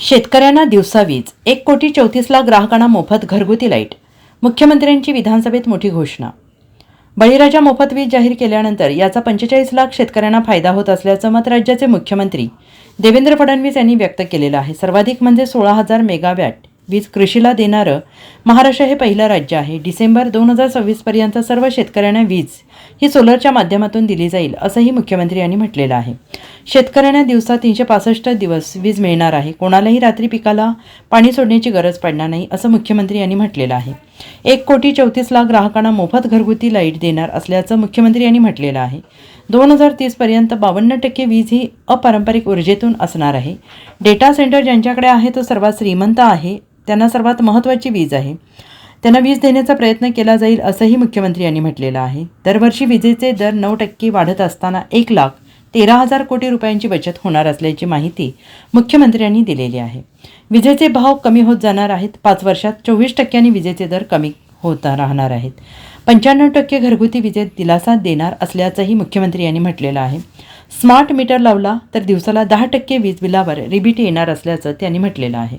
शेतकऱ्यांना दिवसा वीज एक कोटी चौतीस लाख ग्राहकांना मोफत घरगुती लाइट मुख्यमंत्र्यांची विधानसभेत मोठी घोषणा. बळीराजा मोफत वीज जाहीर केल्यानंतर याचा पंचेचाळीस लाख शेतकऱ्यांना फायदा होत असल्याचं मत राज्याचे मुख्यमंत्री देवेंद्र फडणवीस यांनी व्यक्त केलेलं आहे. सर्वाधिक म्हणजे सोळा हजार मेगावॅट वीज कृषीला देणारं महाराष्ट्र हे पहिलं राज्य आहे. डिसेंबर दोन हजार सव्वीसपर्यंत सर्व शेतकऱ्यांना वीज ही सोलरच्या माध्यमातून दिली जाईल असंही मुख्यमंत्री यांनी म्हटलेलं आहे. शेतकऱ्यांना दिवसा तीनशे पासष्ट दिवस वीज मिळणार आहे. कोणालाही रात्री पिकाला पाणी सोडण्याची गरज पडणार नाही असं मुख्यमंत्री यांनी म्हटलेलं आहे. एक कोटी चौतीस लाख ग्राहकांना मोफत घरगुती लाइट देणार असल्याचं मुख्यमंत्री यांनी म्हटलेलं आहे. दोन हजार तीसपर्यंत बावन्न टक्के वीज ही अपारंपरिक ऊर्जेतून असणार आहे. डेटा सेंटर ज्यांच्याकडे आहे तो सर्वात श्रीमंत आहे. त्यांना सर्वात महत्त्वाची वीज आहे. त्यांना वीज देण्याचा प्रयत्न केला जाईल असंही मुख्यमंत्री यांनी म्हटलेलं आहे. दरवर्षी विजेचे दर नऊ टक्के वाढत असताना एक लाख तेरा हजार कोटी रुपयांची बचत होणार असल्याची माहिती मुख्यमंत्र्यांनी दिलेली आहे. विजेचे भाव कमी होत जाणार आहेत. पाच वर्षात चोवीस टक्क्यांनी विजेचे दर कमी होत राहणार आहेत. पंच्याण्णव टक्के घरगुती विजेत दिलासा देणार असल्याचंही मुख्यमंत्री यांनी म्हटलेलं आहे. स्मार्ट मीटर लावला तर दिवसाला दहा टक्के वीज बिलावर रिबीट येणार असल्याचं त्यांनी म्हटलेलं आहे.